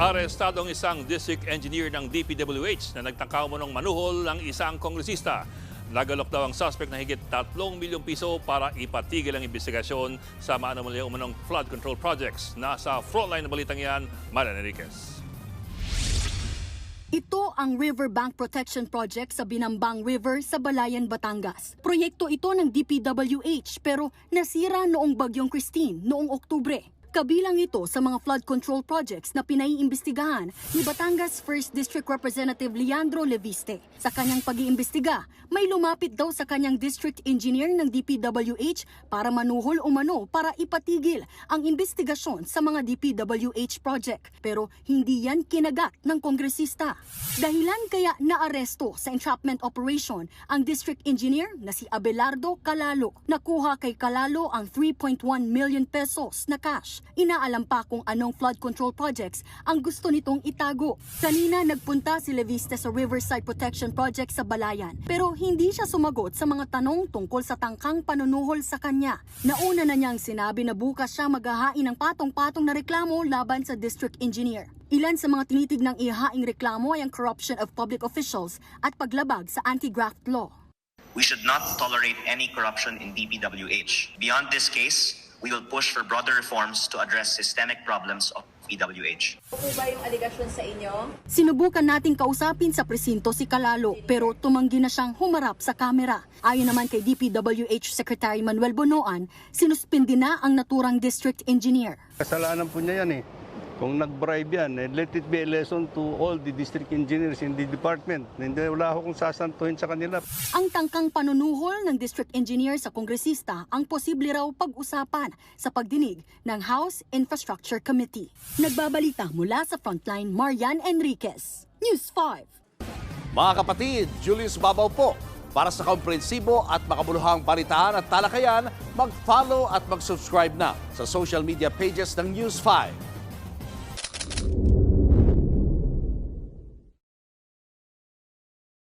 Arestado ang isang district engineer ng DPWH na nagtangkaw mo ng manuhol ng isang kongresista. Nagalok daw ang suspect na higit 3 milyong piso para ipatigil ang investigasyon sa maanomalya umanong flood control projects. Nasa frontline na balitang yan, Marian Enriquez. Ito ang Riverbank Protection Project sa Binambang River sa Balayan, Batangas. Proyekto ito ng DPWH pero nasira noong bagyong Christine noong Oktubre. Kabilang ito sa mga flood control projects na pinaiimbestigahan ni Batangas 1st District Representative Leandro Leviste. Sa kanyang pag-iimbestiga, may lumapit daw sa kanyang district engineer ng DPWH para manuhol umano para ipatigil ang investigasyon sa mga DPWH project. Pero hindi yan kinagat ng kongresista. Dahilan kaya naaresto sa entrapment operation ang district engineer na si Abelardo Calalo. Nakuha kay Calalo ang 3.1 million pesos na cash. Inaalam pa kung anong flood control projects ang gusto nitong itago. Kanina nagpunta si Leviste sa Riverside Protection Project sa Balayan pero hindi siya sumagot sa mga tanong tungkol sa tangkang panunuhol sa kanya. Nauna na niyang sinabi na bukas siya maghahain ng patong-patong na reklamo laban sa district engineer. Ilan sa mga tinitig ng ihaing reklamo ay ang corruption of public officials at paglabag sa anti-graft law. We should not tolerate any corruption in DPWH. Beyond this case, we will push for broader reforms to address systemic problems of DPWH. po ba yung aligasyon sa inyo? Sinubukan nating kausapin sa presinto si Kalalo pero tumanggi na siyang humarap sa kamera. Ayon naman kay DPWH Secretary Manuel Bonoan, sinuspindi na ang naturang district engineer. Kasalanan po niya yan eh. Kung nag-bribe yan, eh, let it be a lesson to all the district engineers in the department. Hindi, wala ako kung sasantuhin sa kanila. Ang tangkang panunuhol ng district engineer sa kongresista ang posible raw pag-usapan sa pagdinig ng House Infrastructure Committee. Nagbabalita mula sa Frontline, Marian Enriquez. News 5. Mga kapatid, Julius Babaw po. Para sa komprehensibo at makabuluhang balitaan at talakayan, mag-follow at mag-subscribe na sa social media pages ng News 5.